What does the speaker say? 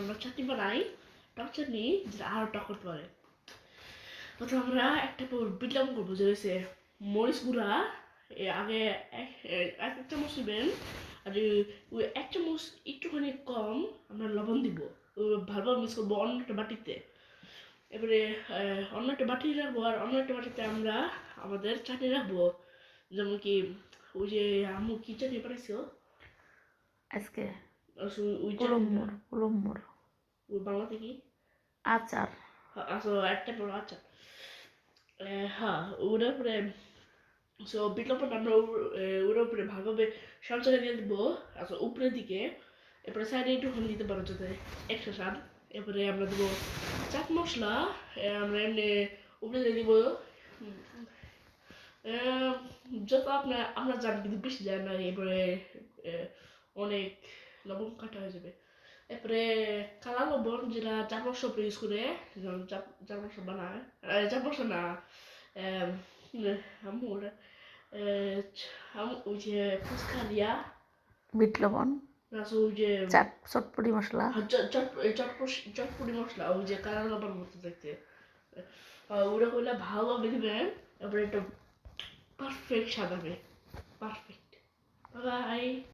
আমরা চাটনি বানাই টক চাটনি যেটা আরও টক করতে পারে। প্রথমে আমরা একটা বিটলাম করব যে হয়েছে মরিচ গুঁড়া। আগে এক চামচ নেবেন, আর ওই এক চামচ একটুখানি কম, আমরা লবণ দিব। ভালোভাবে মিক্স করব অন্য একটা বাটিতে। এবারে অন্য একটা বাটি রাখব, আর অন্য একটা বাটিতে আমরা আমাদের চাটনি রাখব। যেমন কি ওই যে আম্মু কি চাটনি বানাইছিল? আজকে? কুলম্বর কুলম্বর বাংলাতে কি আচার Alltså একটা বড় আচ্ছা হ্যাঁ ওর উপরে সো বিজ্ঞাপন আমরা ওর- উপরে ভালোভাবে সঞ্চয় দিয়ে দেবো আচ্ছা উপরের দিকে এরপরে সাইডে একটুখানি দিতে পারো যাতে একশো স্বাদ এরপরে আমরা দেবো চাট মশলা আমরা এমনি উপরে দিয়ে দিব যত আপনার আমরা জানি কিন্তু বেশি যায় না এরপরে অনেক লবণ কাটা হয়ে যাবে এরপরে কালা লবণ যেটা চার বর্ষ ইউজ করে চার বর্ষ বানায় বর্ষ না আম্মু ওই যে ফুচকা দিয়া বিট লবণ চটপটি মশলা চটপট- মশলা ওই যে কালা লবণ মতো দেখতে ওরা করলে ভালোভাবে দিবেন এরপরে একটা পারফেক্ট হবে পারফেক্ট বাই